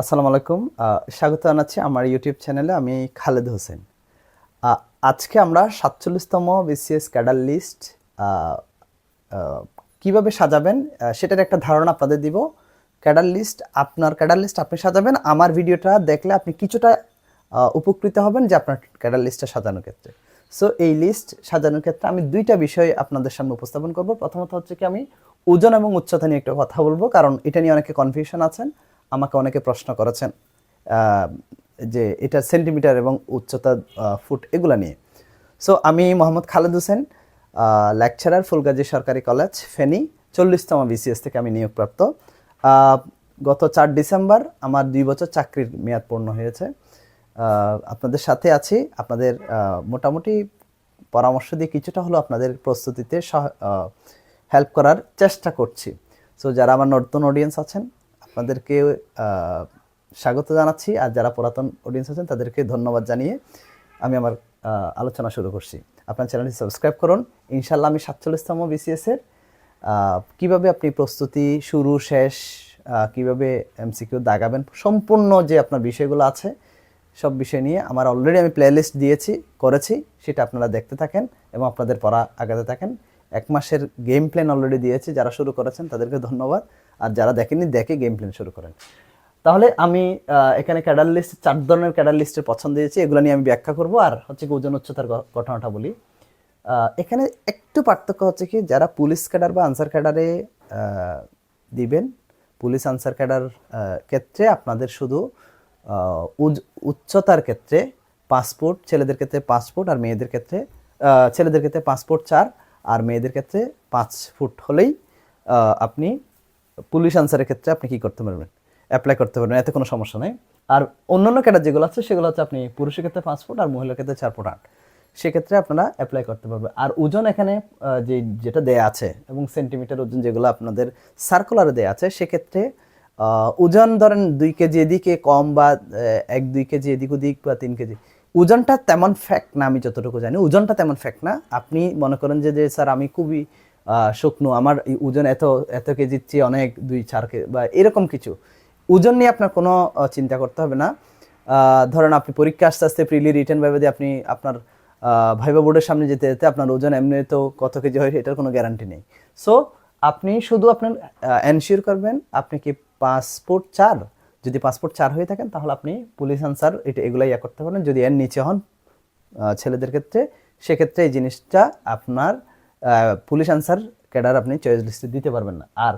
আসসালামু আলাইকুম। স্বাগত জানাচ্ছি আমার ইউটিউব চ্যানেলে আমি খালেদ হোসেন। আজকে আমরা সাতচল্লিশতম বিসিএস ক্যাডার লিস্ট কীভাবে সাজাবেন সেটার একটা ধারণা আপনাদের দিব। ক্যাডার লিস্ট আপনার ক্যাডার লিস্ট আপনি সাজাবেন, আমার ভিডিওটা দেখলে আপনি কিছুটা উপকৃত হবেন যে আপনার ক্যাডার লিস্টটা সাজানোর ক্ষেত্রে। সো এই লিস্ট সাজানোর ক্ষেত্রে আমি দুইটা বিষয় আপনাদের সামনে উপস্থাপন করব। প্রথমত হচ্ছে কি আমি ওজন এবং উচ্চতা নিয়ে একটু কথা বলব, কারণ এটা নিয়ে অনেকে কনফিউশন আছেন। আমাকে অনেকে প্রশ্ন করেছেন যে এটা সেন্টিমিটার এবং উচ্চতা ফুট এগুলা নিয়ে। সো আমি মোহাম্মদ খালেদ হোসেন লেকচারার ফুলগাজী সরকারি কলেজ, ফেনী, চল্লিশতম বিসিএস থেকে আমি নিয়োগপ্রাপ্ত। গত চার ডিসেম্বর আমার দুই বছর চাকরির মেয়াদ পূর্ণ হয়েছে। আপনাদের সাথে আছি। আপনাদের মোটামুটি পরামর্শ দিয়ে কিছুটা হলো আপনাদের প্রস্তুতিতে হেল্প করার চেষ্টা করছি। সো যারা আমার নতুন অডিয়েন্স আছেন আপনাদেরকে স্বাগত জানাচ্ছি। আর যারা পুরাতন অডিয়েন্স আছেন তাদেরকে ধন্যবাদ জানিয়ে আমি আমার আলোচনা শুরু করছি। আপনার চ্যানেলটি সাবস্ক্রাইব করুন। ইনশাল্লাহ আমি সাতচল্লিশতম বিসিএস এর আহ, কীভাবে আপনি প্রস্তুতি শুরু শেষ কীভাবে এমসিকিউ দাগাবেন সম্পূর্ণ যে আপনার বিষয়গুলো আছে সব বিষয় নিয়ে আমার অলরেডি আমি প্লেলিস্ট দিয়েছি করেছি সেটা আপনারা দেখতে থাকেন এবং আপনাদের পড়া আগাতে থাকেন। এক মাসের গেম প্ল্যান অলরেডি দিয়েছি যারা শুরু করেছেন তাদেরকে ধন্যবাদ। আর যারা দেখেননি, দেখে গেম প্ল্যান শুরু করেন। তাহলে আমি এখানে ক্যাডার লিস্ট চার ধরনের ক্যাডার লিস্টের পছন্দ দিয়েছি, এগুলো নিয়ে আমি ব্যাখ্যা করব। আর হচ্ছে কি ওজন উচ্চতার ঘটনাটা বলি। এখানে একটু পার্থক্য হচ্ছে কি, যারা পুলিশ ক্যাডার বা আনসার ক্যাডারে দিবেন, পুলিশ আনসার ক্যাডার ক্ষেত্রে আপনাদের শুধু উচ্চতার ক্ষেত্রে পাসপোর্ট ছেলেদের ক্ষেত্রে পাসপোর্ট আর মেয়েদের ক্ষেত্রে ছেলেদের ক্ষেত্রে পাসপোর্ট চার, আর মেয়েদের ক্ষেত্রে পাঁচ ফুট হলেই আপনি পুলিশ আনসারের ক্ষেত্রে আপনি কি করতে পারবেন? অ্যাপ্লাই করতে পারবেন, এতে কোনো সমস্যা নেই। আর অন্যান্য ক্যাডার যেগুলো আছে, সেগুলো হচ্ছে আপনি পুরুষের ক্ষেত্রে পাঁচ ফুট আর মহিলার ক্ষেত্রে চার ফুট আট। সেক্ষেত্রে আপনারা অ্যাপ্লাই করতে পারবেন। আর ওজন এখানে যে, যেটা দেয়া আছে এবং সেন্টিমিটার ওজন যেগুলো আপনাদের সার্কুলারে দেয়া আছে, সেক্ষেত্রে ওজন ধরেন দুই কেজি এদিকে কম বা এক, দুই কেজি এদিক ওদিক বা তিন কেজি। ওজনটা তেমন ফ্যাক্ট না, আমি যতটুকু জানি, ওজনটা তেমন ফ্যাক্ট না। আপনি মনে করেন যে যে, স্যার আমি খুবই শুকনো। আমার ওজন এত এত কেজির চেয়ে অনেক দুই চার কেজি বা এরকম কিছু। ওজন নিয়ে আপনার কোনো চিন্তা করতে হবে না। ধরেন আপনি পরীক্ষা আস্তে আস্তে প্রিলি রিটার্ন ভাবে আপনি আপনার ভাইবা বোর্ডের সামনে যেতে যেতে আপনার ওজন এমনি তো কত কেজি হয় এটার কোনো গ্যারান্টি নেই। সো আপনি শুধু আপনার এনশিওর করবেন আপনি কি পাসপোর্ট চার? যদি পাসপোর্ট চার হয়ে থাকেন তাহলে আপনি পুলিশ আনসার এটা এগুলাই ইয়া করতে পারেন। যদি এর নিচে হন ছেলেদের ক্ষেত্রে, সেক্ষেত্রে এই জিনিসটা আপনার পুলিশ আনসার ক্যাডার আপনি চয়েস লিস্টে দিতে পারবেন না। আর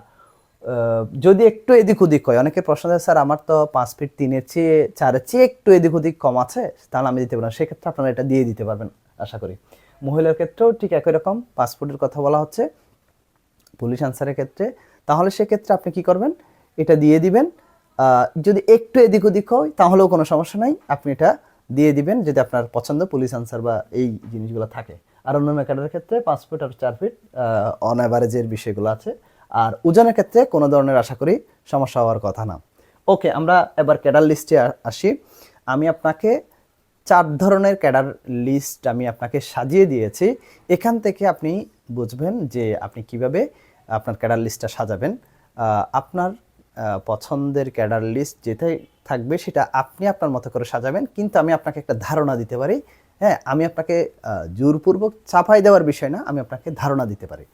যদি একটু এদিক ওদিক হয় অনেকের প্রশ্ন আছে স্যার, আমার তো পাঁচ ফিট তিনের চেয়ে চারের চেয়ে একটু এদিক ওদিক কম আছে, তাহলে আমি দিতে পারব না। সেক্ষেত্রে আপনারা এটা দিয়ে দিতে পারবেন, আশা করি। মহিলার ক্ষেত্রেও ঠিক একই রকম পাসপোর্টের কথা বলা হচ্ছে। পুলিশ আনসারের ক্ষেত্রে, তাহলে সেক্ষেত্রে আপনি কি করবেন? এটা দিয়ে দিবেন। যদি একটু এদিক ওদিক হয়, তাহলেও কোনো সমস্যা নাই। আপনি এটা দিয়ে দিবেন যদি আপনার পছন্দ পুলিশ আনসার বা এই জিনিসগুলো থাকে। আর অন্যান্য ক্যাডারের ক্ষেত্রে পাঁচ ফিট আর চার ফিট অন অ্যাভারেজের বিষয়গুলো আছে। আর ওজনের ক্ষেত্রে কোনো ধরনের, আশা করি, সমস্যা হওয়ার কথা না। ওকে, আমরা এবার ক্যাডার লিস্টে আসি। আমি আপনাকে চার ধরনের ক্যাডার লিস্ট আমি আপনাকে সাজিয়ে দিয়েছি। এখান থেকে আপনি বুঝবেন যে আপনি কীভাবে আপনার ক্যাডার লিস্টটা সাজাবেন। আপনার পছন্দের ক্যাডার লিস্ট যেটাই থাকবে সেটা আপনি আপনার মতো করে সাজাবেন। কিন্তু আমি আপনাকে একটা ধারণা দিতে পারি হ্যাঁ আমি আপনাকে জোরপূর্বক চাপাই দেওয়ার বিষয় না, আমি আপনাকে ধারণা দিতে পারি।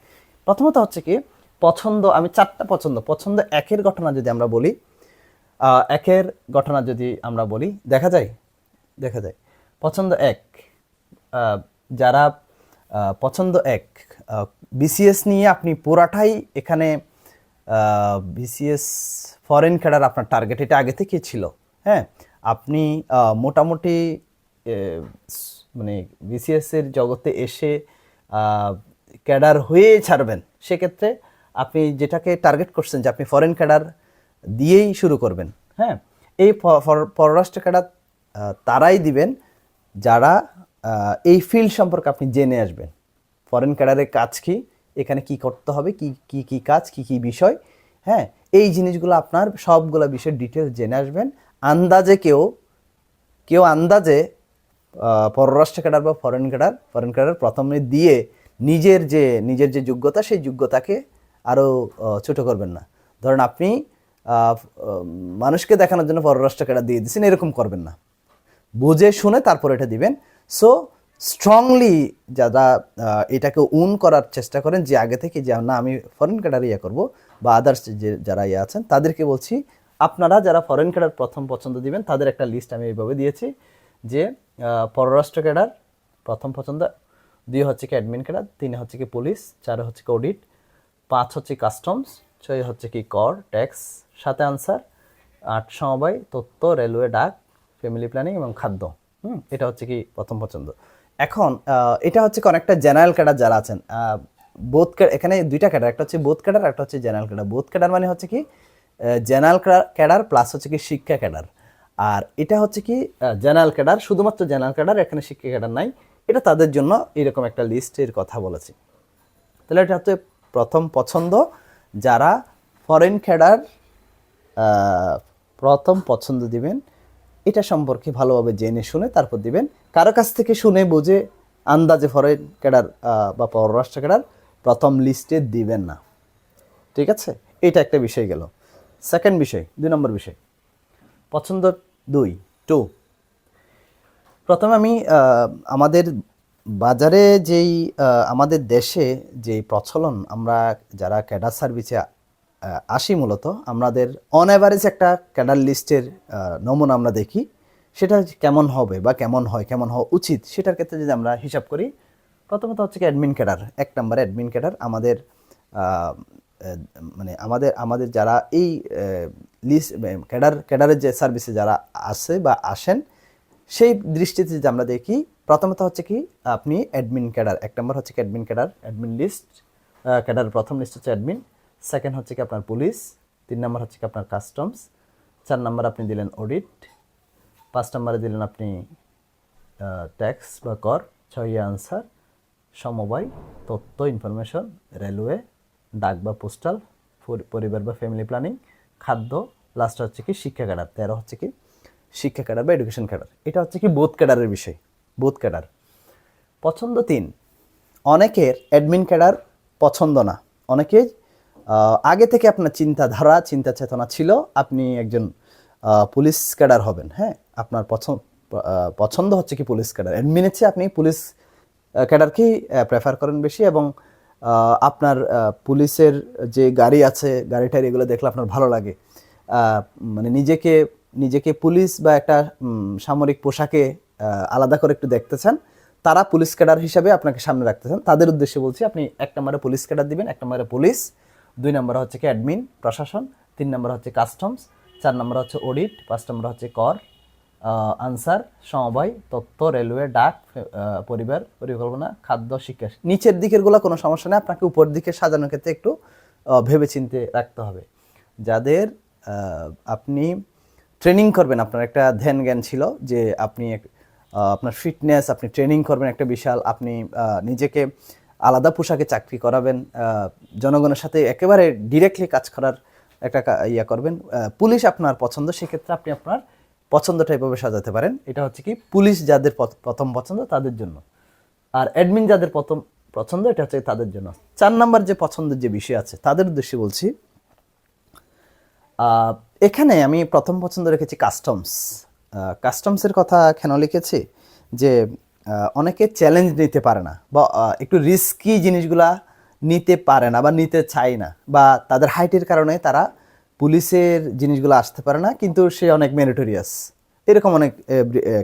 প্রথমত হচ্ছে কি, পছন্দ, আমি চারটা পছন্দ পছন্দ একের ঘটনা যদি আমরা বলি একের ঘটনা যদি আমরা বলি, দেখা যায় দেখা যায়, পছন্দ এক যারা পছন্দ এক বিসিএস নিয়ে আপনি পুরাটাই এখানে বিসিএস ফরেন ক্যাডার আপনার টার্গেট এটা আগে থেকে ছিল হ্যাঁ আপনি মোটামুটি মানে বিসিএস এর জগতে এসে ক্যাডার হয়ে ছাড়বেন। সেক্ষেত্রে আপনি যেটাকে টার্গেট করছেন যে আপনি ফরেন ক্যাডার দিয়েই শুরু করবেন হ্যাঁ? এই পররাষ্ট্র ক্যাডার তারাই দিবেন যারা এই ফিল্ড সম্পর্কে আপনি জেনে আসবেন। ফরেন ক্যাডারের কাজ কি? এখানে কি করতে হবে? কি কি কি কাজ? কি কি বিষয়? হ্যাঁ? এই জিনিসগুলো আপনার সবগুলো বিষয় ডিটেলস জেনে আসবেন। আন্দাজে কেউ কেউ আন্দাজে পররাষ্ট্র ক্যাডার বা ফরেন ক্যাডার ফরেন ক্যাডার প্রথমে দিয়ে নিজের যে নিজের যে যোগ্যতা, সেই যোগ্যতাকে আরও ছোটো করবেন না। ধরেন আপনি মানুষকে দেখানোর জন্য পররাষ্ট্র ক্যাডার দিয়ে দিচ্ছেন এরকম করবেন না। বুঝে শুনে তারপর এটা দিবেন। সো স্ট্রংলি যারা এটাকে উন করার চেষ্টা করেন, যে আগে থেকে যে, না, আমি ফরেন ক্যাডার ইয়ে করব বা আদার্স যে, যারা ইয়ে আছেন, তাদেরকে বলছি, আপনারা যারা ফরেন ক্যাডার প্রথম পছন্দ দিবেন, তাদের একটা লিস্ট আমি এইভাবে দিয়েছি। যে পররাষ্ট্র ক্যাডার, প্রথম পছন্দ, দুই হচ্ছে কি অ্যাডমিন ক্যাডার, তিন হচ্ছে কি পুলিশ চার হচ্ছে কি অডিট পাঁচ হচ্ছে কাস্টমস ছয় হচ্ছে কি কর ট্যাক্স সাথে আনসার আট সমবায়, তথ্য রেলওয়ে ডাক ফ্যামিলি প্ল্যানিং এবং খাদ্য। হুম, এটা হচ্ছে কি প্রথম পছন্দ। এখন এটা হচ্ছে অনেকটা জেনারেল ক্যাডার যারা আছেন বোধ এখানে দুইটা ক্যাডার, একটা হচ্ছে বোধ ক্যাডার একটা হচ্ছে জেনারেল ক্যাডার বোধ ক্যাডার মানে হচ্ছে কি জেনারেল ক্যাডার প্লাস হচ্ছে কি শিক্ষা ক্যাডার আর এটা হচ্ছে কি জেনারেল ক্যাডার, শুধুমাত্র জেনারেল ক্যাডার, এখানে শিক্ষা ক্যাডার নাই। এটা তাদের জন্য এরকম একটা লিস্টের কথা বলেছি। তাহলে এটা হচ্ছে প্রথম পছন্দ। যারা ফরেন ক্যাডার প্রথম পছন্দ দিবেন, এটা সম্পর্কে ভালোভাবে জেনে শুনে তারপর দিবেন। কারও কাছ থেকে শুনে বুঝে আন্দাজে ফরেন ক্যাডার বা পররাষ্ট্র ক্যাডার প্রথম লিস্টে দিবেন না। ঠিক আছে? এটা একটা বিষয় গেল। সেকেন্ড বিষয়, দুই নম্বর বিষয়। পছন্দ দুই টু প্রথমে আমি আমাদের বাজারে যেই আমাদের দেশে যেই প্রচলন, আমরা যারা ক্যাডার সার্ভিসে আসি মূলত, আমাদের অন অ্যাভারেজ একটা ক্যাডার লিস্টের নমুনা আমরা দেখি। সেটা কেমন হবে বা কেমন হয়, কেমন হওয়া উচিত, সেটার ক্ষেত্রে যদি আমরা হিসাব করি, প্রথমত হচ্ছে কি অ্যাডমিন ক্যাডার, এক নম্বরে অ্যাডমিন ক্যাডার। আমাদের মানে আমাদের আমাদের যারা এই লিস্ট ক্যাডার, ক্যাডারের যে সার্ভিসে যারা আসে বা আসেন, সেই দৃষ্টিতে যদি আমরা দেখি, প্রথমত হচ্ছে কি, আপনি অ্যাডমিন ক্যাডার, এক নম্বর হচ্ছে কি admin cadre admin list cadre প্রথম লিস্ট হচ্ছে অ্যাডমিন সেকেন্ড হচ্ছে কি আপনার পুলিশ তিন নম্বর হচ্ছে কি আপনার কাস্টমস চার নম্বর আপনি দিলেন অডিট পাঁচ নম্বরে দিলেন আপনি ট্যাক্স বা কর, ছয় আনসার সমবায়, তথ্য ইনফরমেশন রেলওয়ে ডাক বা পোস্টাল পরিবার বা ফ্যামিলি প্ল্যানিং খাদ্য লাস্ট হচ্ছে কি শিক্ষা ক্যাডার, তেরো হচ্ছে কি শিক্ষা ক্যাডার বা এডুকেশন ক্যাডার। এটা হচ্ছে কি বোধ ক্যাডারের বিষয়, বোধ ক্যাডার। পছন্দ তিন, অনেকের অ্যাডমিন ক্যাডার পছন্দ না। অনেকে আগে থেকে আপনার চিন্তাধারা চিন্তা চেতনা ছিল, আপনি একজন পুলিশ ক্যাডার হবেন হ্যাঁ? আপনার পছন্দ পছন্দ হচ্ছে কি পুলিশ ক্যাডার। অ্যাডমিনের চেয়ে আপনি পুলিশ ক্যাডারকেই প্রেফার করেন বেশি এবং আপনার পুলিশের যে গাড়ি আছে গাড়ি টাড়ি এগুলো দেখলে আপনার ভালো লাগে। মানে নিজেকে নিজেকে পুলিশ বা একটা সামরিক পোশাকে আলাদা করে একটু দেখতে চান, তারা পুলিশ ক্যাডার হিসাবে আপনাকে সামনে রাখতে চান। তাদের উদ্দেশ্যে বলছি, আপনি এক নম্বরে পুলিশ ক্যাডার দিবেন, এক নম্বরে পুলিশ, দুই নম্বরে হচ্ছে কি অ্যাডমিন, প্রশাসন, তিন নম্বর হচ্ছে কাস্টমস, চার নম্বর হচ্ছে অডিট, পাঁচ নম্বর হচ্ছে কর। আনসার সমবায় তথ্য রেলওয়ে ডাক পরিবার পরিকল্পনা খাদ্য শিক্ষা। নিচের দিকেরগুলো কোনো সমস্যা নেই আপনাকে উপর দিকে সাজানোর ক্ষেত্রে একটু আহ, ভেবেচিন্তে রাখতে হবে। যাদের আপনি ট্রেনিং করবেন আপনার একটা ধ্যান জ্ঞান ছিল যে আপনি আপনার ফিটনেস আপনি ট্রেনিং করবেন একটা বিশাল আপনি নিজেকে আলাদা পোশাকে চাকরি করাবেন জনগণের সাথে একেবারে ডিরেক্টলি কাজ করার একটা ইয়া করবেন। পুলিশ আপনার পছন্দ সেক্ষেত্রে আপনি আপনার পছন্দটা এভাবে সাজাতে পারেন। এটা হচ্ছে কি, পুলিশ যাদের প্রথম পছন্দ তাদের জন্য। আর অ্যাডমিন যাদের প্রথম পছন্দ, এটা হচ্ছে তাদের জন্য। চার নাম্বার যে পছন্দের যে বিষয় আছে, তাদের উদ্দেশ্যে বলছি এখানে আমি প্রথম পছন্দ রেখেছি কাস্টমস কাস্টমসের কথা কেন লিখেছি? যে অনেকে চ্যালেঞ্জ নিতে পারে না, বা একটু রিস্কি জিনিসগুলা নিতে পারে না, বা নিতে চায় না, বা তাদের হাইটের কারণে তারা পুলিশের জিনিসগুলো আসতে পারে না, কিন্তু সে অনেক মেরিটোরিয়াস এরকম অনেক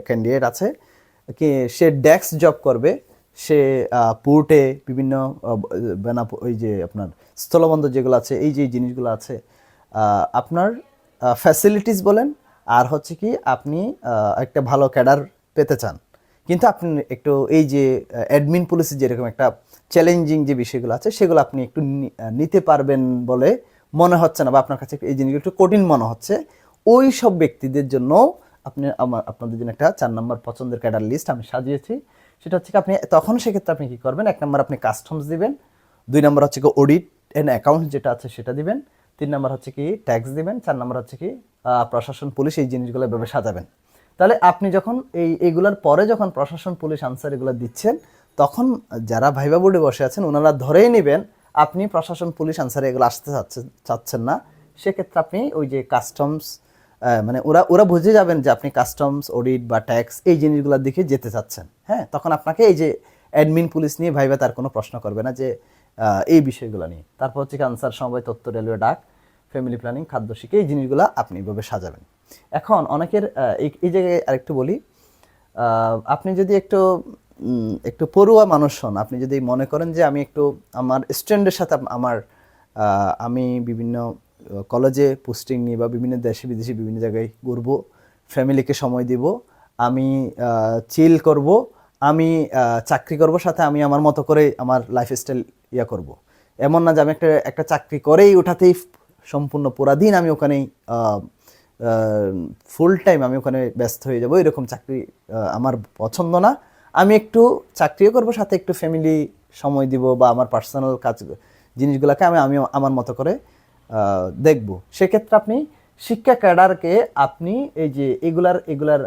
ক্যান্ডিডেট আছে। কি, সে ডেস্ক জব করবে, সে পোর্টে বিভিন্ন বেনা ওই যে আপনার স্থলবন্দর যেগুলো আছে, এই যে জিনিসগুলো আছে আপনার ফ্যাসিলিটিস বলেন, আর হচ্ছে কি, আপনি একটা ভালো ক্যাডার পেতে চান। কিন্তু আপনি একটু এই যে অ্যাডমিন পুলিশের যেরকম একটা চ্যালেঞ্জিং যে বিষয়গুলো আছে, সেগুলো আপনি একটু নিতে পারবেন বলে মনে হচ্ছে না, বা আপনার কাছে এই জিনিসগুলো একটু কঠিন মনে হচ্ছে, ওই সব ব্যক্তিদের জন্য আপনি আমার, আপনাদের জন্য একটা চার নম্বর পছন্দের ক্যাডার লিস্ট আমি সাজিয়েছি। সেটা হচ্ছে আপনি তখন সেক্ষেত্রে আপনি কী করবেন, এক নম্বর আপনি কাস্টমস দিবেন, দুই নম্বর হচ্ছে কি অডিট অ্যান্ড অ্যাকাউন্ট যেটা আছে সেটা দিবেন, তিন নম্বর হচ্ছে কি ট্যাক্স দিবেন, চার নম্বর হচ্ছে কি প্রশাসন, পুলিশ এই জিনিসগুলো এভাবে সাজাবেন। তাহলে আপনি যখন এই, এগুলার পরে যখন প্রশাসন, পুলিশ আনসার এগুলো দিচ্ছেন, তখন যারা ভাইবা বোর্ডে বসে আছেন ওনারা ধরেই নেবেন আপনি প্রশাসন, পুলিশ আনসারে এগুলো আসতে চাচ্ছেন চাচ্ছেন না। সেক্ষেত্রে আপনি ওই যে কাস্টমস মানে ওরা ওরা বুঝে যাবেন যে আপনি কাস্টমস অডিট বা ট্যাক্স এই জিনিসগুলোর দিকে যেতে চাচ্ছেন। হ্যাঁ তখন আপনাকে এই যে অ্যাডমিন পুলিশ নিয়ে ভাইবে তার কোনো প্রশ্ন করবে না যে এই বিষয়গুলো নিয়ে। তারপর হচ্ছে ক্যান্সার সমবায় তথ্য রেলওয়ে ডাক ফ্যামিলি প্ল্যানিং খাদ্য শিখে এই জিনিসগুলো আপনি এভাবে সাজাবেন। এখন অনেকের এই জায়গায় আরেকটু বলি আপনি যদি একটু একটু পড়ুয়া মানুষ হন। আপনি যদি মনে করেন যে আমি একটু আমার স্টুডেন্টের সাথে আমার আমি বিভিন্ন কলেজে পোস্টিং নিয়ে বা বিভিন্ন দেশে বিদেশে বিভিন্ন জায়গায় ঘুরবো ফ্যামিলিকে সময় দিব, আমি চিল করব, আমি চাকরি করব, সাথে আমি আমার মতো করে আমার লাইফস্টাইল ইয়া করব। এমন না যে আমি একটা একটা চাকরি করেই ওঠাতেই সম্পূর্ণ পুরা দিন আমি ওখানেই ফুল টাইম আমি ওখানে ব্যস্ত হয়ে যাব, এরকম চাকরি আমার পছন্দ না। আমি একটু চাকরিও করব, সাথে একটু ফ্যামিলি সময় দিব বা আমার পার্সোনাল কাজ, জিনিসগুলোকে আমি আমি আমার মতো করে দেখব। সেক্ষেত্রে আপনি শিক্ষা ক্যাডারকে আপনি এই যে এগুলার এগুলার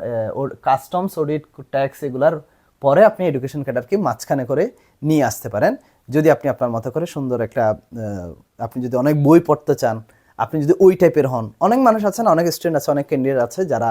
কাস্টমস অডিট ট্যাক্স এগুলার পরে আপনি এডুকেশন ক্যাডারকে মাঝখানে করে নিয়ে আসতে পারেন। যদি আপনি আপনার মতো করে সুন্দর একটা আপনি যদি অনেক বই পড়তে চান, আপনি যদি ওই টাইপের হন, অনেক মানুষ আছেন অনেক স্টুডেন্ট আছে, অনেক ক্যান্ডিডেট আছে যারা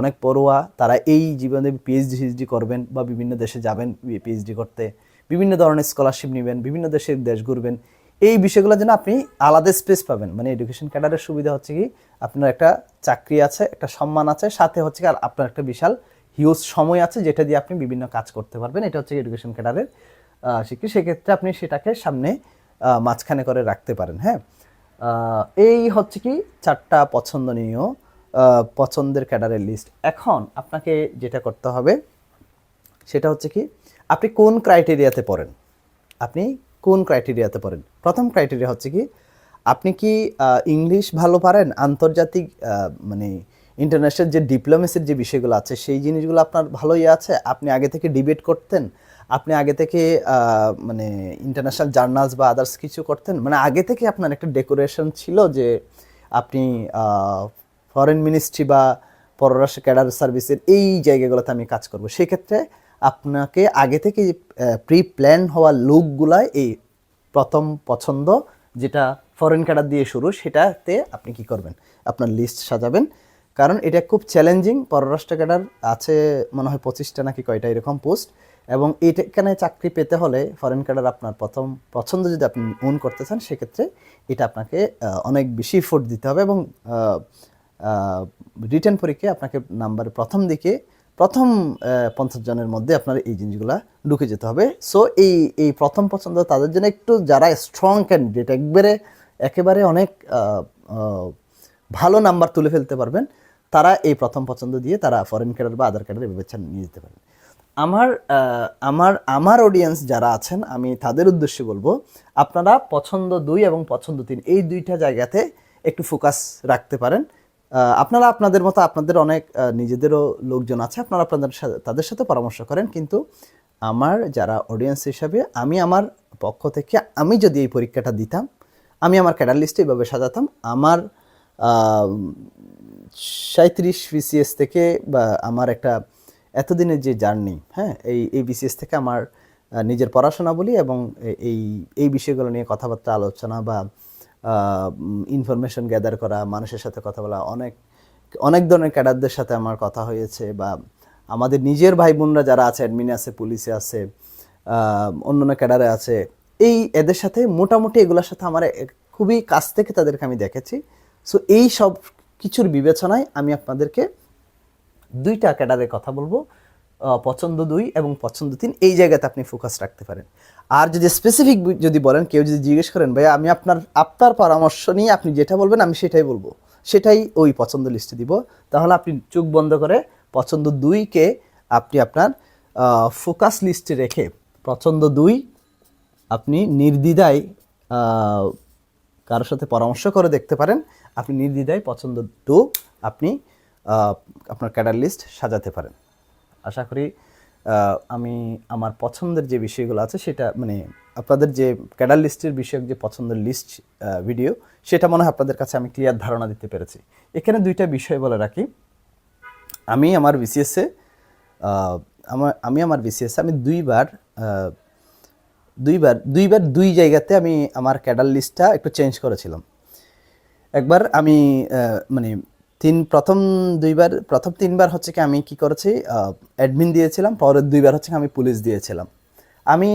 অনেক পড়ুয়া, তারা এই জীবনে পিএইচডি সিএইচডি করবেন বা বিভিন্ন দেশে যাবেন পিএইচডি করতে, বিভিন্ন ধরনের স্কলারশিপ নেবেন, বিভিন্ন দেশের দেশ ঘুরবেন, এই বিষয়গুলোর জন্য আপনি আলাদা স্পেস পাবেন। মানে এডুকেশন ক্যাডারের সুবিধা হচ্ছে কি, আপনার একটা চাকরি আছে, একটা সম্মান আছে, সাথে হচ্ছে কি আর আপনার একটা বিশাল হিউজ সময় আছে, যেটা দিয়ে আপনি বিভিন্ন কাজ করতে পারবেন। এটা হচ্ছে এডুকেশন ক্যাডারের শিখি সেক্ষেত্রে আপনি সেটাকে সামনে মাঝখানে করে রাখতে পারেন হ্যাঁ? এই হচ্ছে কি চারটা পছন্দনীয় পছন্দের ক্যাডারের লিস্ট এখন আপনাকে যেটা করতে হবে, সেটা হচ্ছে কি, আপনি কোন ক্রাইটেরিয়াতে পড়েন? আপনি কোন ক্রাইটেরিয়াতে পড়েন? প্রথম ক্রাইটেরিয়া হচ্ছে কি, আপনি কি ইংলিশ ভালো পারেন? আন্তর্জাতিক মানে ইন্টারন্যাশনাল যে ডিপ্লোমেসির যে বিষয়গুলো আছে, সেই জিনিসগুলো আপনার ভালোই আছে? আপনি আগে থেকে ডিবেট করতেন? আপনি আগে থেকে মানে ইন্টারন্যাশনাল জার্নালস বা আদার্স কিছু করতেন? মানে আগে থেকে আপনার একটা ডেকোরেশন ছিল যে আপনি ফরেন মিনিস্ট্রি বা পররাষ্ট্র ক্যাডার সার্ভিসের এই জায়গাগুলোতে আমি কাজ করব। সেক্ষেত্রে আপনাকে আগে থেকে প্রি প্ল্যান হওয়া লুকগুলাই এই প্রথম পছন্দ যেটা ফরেন ক্যাডার দিয়ে শুরু, সেটাতে আপনি কি করবেন? আপনার লিস্ট সাজাবেন। কারণ এটা খুব চ্যালেঞ্জিং পররাষ্ট্র ক্যাডার আছে, মনে হয় পঁচিশটা নাকি কয়টা এরকম পোস্ট এবং এখানে চাকরি পেতে হলে ফরেন ক্যাডার আপনার প্রথম পছন্দ যদি আপনি ওন করতে চান, সেক্ষেত্রে এটা আপনাকে অনেক বেশি ফোর্ট দিতে হবে এবং রিটার্ন পরীক্ষায় আপনাকে নাম্বার প্রথম দিকে, প্রথম পঞ্চাশ জনের মধ্যে আপনার এই জিনিসগুলা ঢুকে যেতে হবে। সো এই এই প্রথম পছন্দ তাদের জন্য একটু যারা স্ট্রং ক্যান্ডিডেট একবারে, একেবারে অনেক ভালো নাম্বার তুলে ফেলতে পারবেন, তারা এই প্রথম পছন্দ দিয়ে তারা ফরেন ক্যাডার বা আধার ক্যাডার বিবেচনা নিয়ে যেতে পারেন। আমার আমার আমার অডিয়েন্স যারা আছেন, আমি তাদের উদ্দেশ্যে বলব, আপনারা পছন্দ দুই এবং পছন্দ তিন, এই দুইটা জায়গাতে একটু ফোকাস রাখতে পারেন। আপনারা আপনাদের মতো আপনাদের অনেক নিজেদেরও লোকজন আছে, আপনারা আপনাদের সাথে, তাদের সাথে পরামর্শ করেন। কিন্তু আমার যারা অডিয়েন্স হিসাবে, আমি আমার পক্ষ থেকে, আমি যদি এই পরীক্ষাটা দিতাম, আমি আমার ক্যাডার লিস্টে এইভাবে সাজাতাম, আমার সাঁত্রিশ বিসিএস থেকে বা আমার একটা এতদিনের যে জার্নি হ্যাঁ এই এই বিসিএস থেকে আমার নিজের পড়াশোনা বলি এবং এই এই বিষয়গুলো নিয়ে কথাবার্তা, আলোচনা বা ইনফরমেশন গ্যাদার করা মানুষের সাথে কথা বলা অনেক অনেক ধরনের ক্যাডারদের সাথে আমার কথা হয়েছে বা আমাদের নিজের ভাই বোনরা যারা আছে অ্যাডমিনে আছে পুলিশে আছে আহ, অন্যান্য ক্যাডারে আছে এই এদের সাথে মোটামুটি এগুলোর সাথে আমার খুবই কাছ থেকে তাদেরকে আমি দেখেছি। সো এই সব কিছুর বিবেচনায় আমি আপনাদেরকে দুইটা ক্যাডারের কথা বলব। পছন্দ দুই এবং পছন্দ তিন, এই জায়গাতে আপনি ফোকাস রাখতে পারেন। আর যদি স্পেসিফিক যদি বলেন, কেউ যদি জিজ্ঞেস করেন, ভাইয়া, আমি আপনার আপনার পরামর্শ নিয়ে আপনি যেটা বলবেন, আমি সেটাই বলব। সেটাই ওই পছন্দ লিস্টে দিব। তাহলে আপনি চোখ বন্ধ করে পছন্দ দুইকে আপনি আপনার ফোকাস লিস্টে রেখে পছন্দ দুই আপনি নির্দ্বিধায় কারোর সাথে পরামর্শ করে দেখতে পারেন। আপনি নির্দ্বিধায় পছন্দ টু আপনি আপনার ক্যাডার লিস্ট সাজাতে পারেন। আশা করি আমি আমার পছন্দের যে বিষয়গুলো আছে সেটা মানে আপনাদের যে ক্যাডার লিস্টের বিষয়ক যে পছন্দের লিস্ট ভিডিও সেটা মনে হয় আপনাদের কাছে আমি ক্লিয়ার ধারণা দিতে পেরেছি। এখানে দুইটা বিষয় বলে রাখি। আমি আমার বিসিএসে আমার আমি আমার বিসিএসে আমি দুইবার দুইবার দুইবার দুই জায়গাতে আমি আমার ক্যাডার লিস্টটা একটু চেঞ্জ করেছিলাম। একবার আমি মানে তিন, প্রথম দুইবার, প্রথম তিনবার হচ্ছে কি আমি কি করেছি অ্যাডমিন দিয়েছিলাম, পরের দুইবার হচ্ছে আমি পুলিশ দিয়েছিলাম। আমি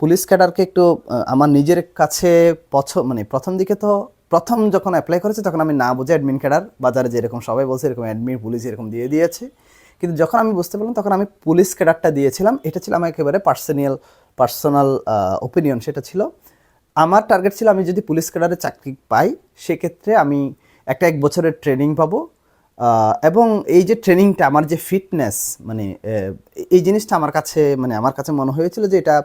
পুলিশ ক্যাডারকে একটু আমার নিজের কাছে পছ মানে প্রথম দিকে তো, প্রথম যখন অ্যাপ্লাই করেছি তখন আমি না বুঝে অ্যাডমিন ক্যাডার, বাজারে যেরকম সবাই বলছে এরকম অ্যাডমিন পুলিশ এরকম দিয়ে দিয়েছে। কিন্তু যখন আমি বুঝতে পারলাম তখন আমি পুলিশ ক্যাডারটা দিয়েছিলাম, এটা ছিল আমার একেবারে পার্সোনাল পার্সোনাল ওপিনিয়ন সেটা ছিল। আমার টার্গেট ছিল আমি যদি পুলিশ ক্যাডারে চাকরি পাই, সেক্ষেত্রে আমি একটা এক বছরের ট্রেনিং পাবো। এবং এই যে ট্রেনিংটা আমার যে ফিটনেস মানে এই জিনিসটা আমার কাছে মানে আমার কাছে মনে হয়েছিল যে এটা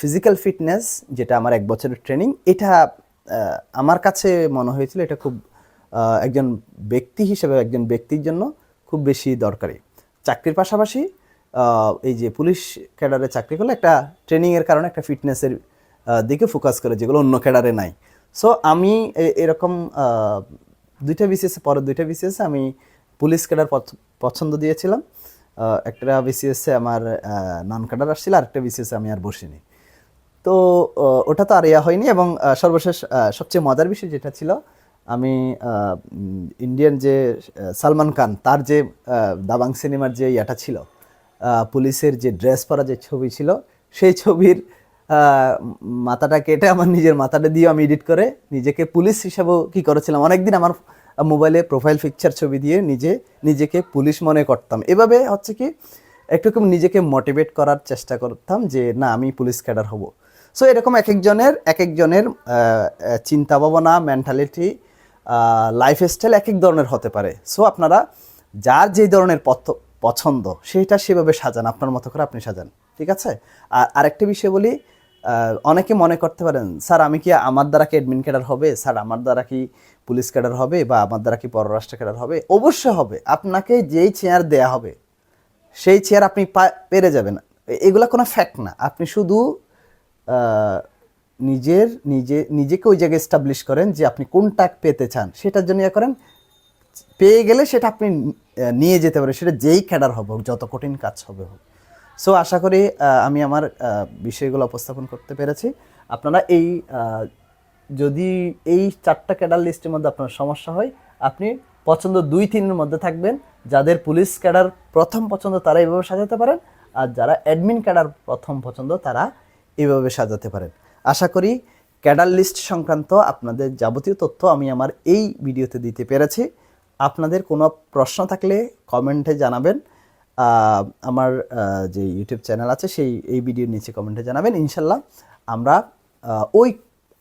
ফিজিক্যাল ফিটনেস যেটা আমার এক বছরের ট্রেনিং এটা আমার কাছে মনে হয়েছিল এটা খুব একজন ব্যক্তি হিসেবে, একজন ব্যক্তির জন্য খুব বেশি দরকারি। চাকরির পাশাপাশি এই যে পুলিশ ক্যাডারে চাকরি করলে একটা ট্রেনিংয়ের কারণে একটা ফিটনেসের দিকে ফোকাস করে, যেগুলো অন্য ক্যাডারে নাই। সো আমি এরকম দুইটা বিসিএস পরে দুইটা বিসিএস আমি পুলিশ ক্যাডার পছ- পছন্দ দিয়েছিলাম। একটা বিসিএসে আমার নন ক্যাডার আসছিল, আরেকটা বিসিএসে আমি আর বসিনি। তো ওটা তো আর ইয়া হয়নি এবং সর্বশেষ সবচেয়ে মজার বিষয় যেটা ছিল, আমি ইন্ডিয়ান যে সালমান খান, তার যে দাবাং সিনেমার যে ইয়াটা ছিল পুলিশের যে ড্রেস পরা যে ছবি ছিল, সেই ছবির মাথাটা কেটে আমার নিজের মাথাটা দিয়ে আমি এডিট করে নিজেকে পুলিশ হিসাবেও কি করেছিলাম? অনেকদিন আমার মোবাইলে প্রোফাইল পিকচার ছবি দিয়ে নিজে, নিজেকে পুলিশ মনে করতাম। এভাবে হচ্ছে কি একটু নিজেকে মোটিভেট করার চেষ্টা করতাম যে, না, আমি পুলিশ ক্যাডার হব। সো এরকম এক একজনের এক একজনের চিন্তা ভাবনা মেন্টালিটি লাইফ স্টাইল এক এক ধরনের হতে পারে। সো আপনারা যার যে ধরনের পথ- পছন্দ, সেটা সেভাবে সাজান। আপনার মতো করে আপনি সাজান। ঠিক আছে? আর আরেকটা বিষয় বলি অনেকে মনে করতে পারেন স্যার আমি কি আমার দ্বারা কি অ্যাডমিন ক্যাডার হবে? স্যার আমার দ্বারা কি পুলিশ ক্যাডার হবে বা আমার দ্বারা কি পররাষ্ট্র ক্যাডার হবে? অবশ্যই হবে। আপনাকে যেই চেয়ার দেয়া হবে সেই চেয়ার আপনি পেরে যাবেন। এগুলো কোনো ফ্যাক্ট না। আপনি শুধু নিজের নিজে নিজেকে ওই জায়গায় এস্টাবলিশ করেন যে আপনি কোনটা পেতে চান। সেটার জন্য ইয়ে করেন পেয়ে গেলে সেটা আপনি নিয়ে যেতে পারেন। সেটা যেই ক্যাডার হবে হোক, যত কঠিন কাজ হবে হোক। সো আশা করি আমি আমার বিষয়গুলো উপস্থাপন করতে পেরেছি। আপনারা এই যদি এই চারটা ক্যাডার লিস্টের মধ্যে আপনার সমস্যা হয়, আপনি পছন্দ দুই তিনের মধ্যে থাকবেন। যাদের পুলিশ ক্যাডার প্রথম পছন্দ, তারা এইভাবে সাজাতে পারেন। আর যারা অ্যাডমিন ক্যাডার প্রথম পছন্দ, তারা এইভাবে সাজাতে পারেন। আশা করি, ক্যাডার লিস্ট সংক্রান্ত আপনাদের যাবতীয় তথ্য আমি আমার এই ভিডিওতে দিতে পেরেছি। আপনাদের কোনো প্রশ্ন থাকলে কমেন্টে জানাবেন। আমার যে ইউটিউব চ্যানেল আছে, সেই, এই ভিডিওর নিচে কমেন্টে জানাবেন। ইনশাল্লাহ আমরা ওই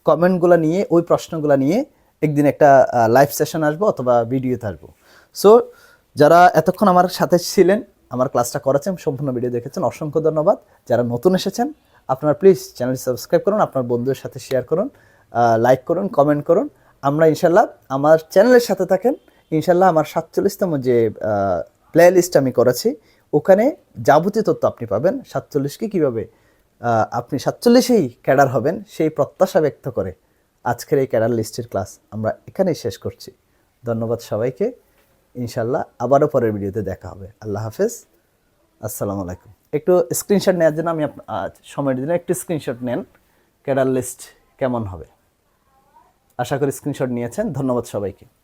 কমেন্টগুলো নিয়ে, ওই প্রশ্নগুলো নিয়ে একদিন একটা লাইভ সেশন আসব অথবা ভিডিওতে আসব। সো যারা এতক্ষণ আমার সাথে ছিলেন, আমার ক্লাসটা করেছেন, সম্পূর্ণ ভিডিও দেখেছেন, অসংখ্য ধন্যবাদ। যারা নতুন এসেছেন, আপনারা প্লিজ চ্যানেল সাবস্ক্রাইব করুন, আপনার বন্ধুদের সাথে শেয়ার করুন লাইক করুন কমেন্ট করুন। আমরা ইনশাল্লাহ আমার চ্যানেলের সাথে থাকেন। ইনশাল্লাহ আমার সাতচল্লিশতম যে প্লে লিস্ট আমি করেছি। ওখানে যাবতীয় তথ্য আপনি পাবেন। সাতচল্লিশকে কীভাবে আপনি সাতচল্লিশেই ক্যাডার হবেন সেই প্রত্যাশা ব্যক্ত করে আজকের এই ক্যাডার লিস্টের ক্লাস আমরা এখানেই শেষ করছি। ধন্যবাদ সবাইকে। ইনশাল্লাহ আবারও পরের ভিডিওতে দেখা হবে। আল্লাহ হাফেজ। আসসালামু আলাইকুম। একটু স্ক্রিনশট নেওয়ার জন্য আমি আপ- আহ, সময় দিন একটু স্ক্রিনশট নেন। ক্যাডার লিস্ট কেমন হবে? আশা করি স্ক্রিনশট নিয়েছেন। ধন্যবাদ সবাইকে।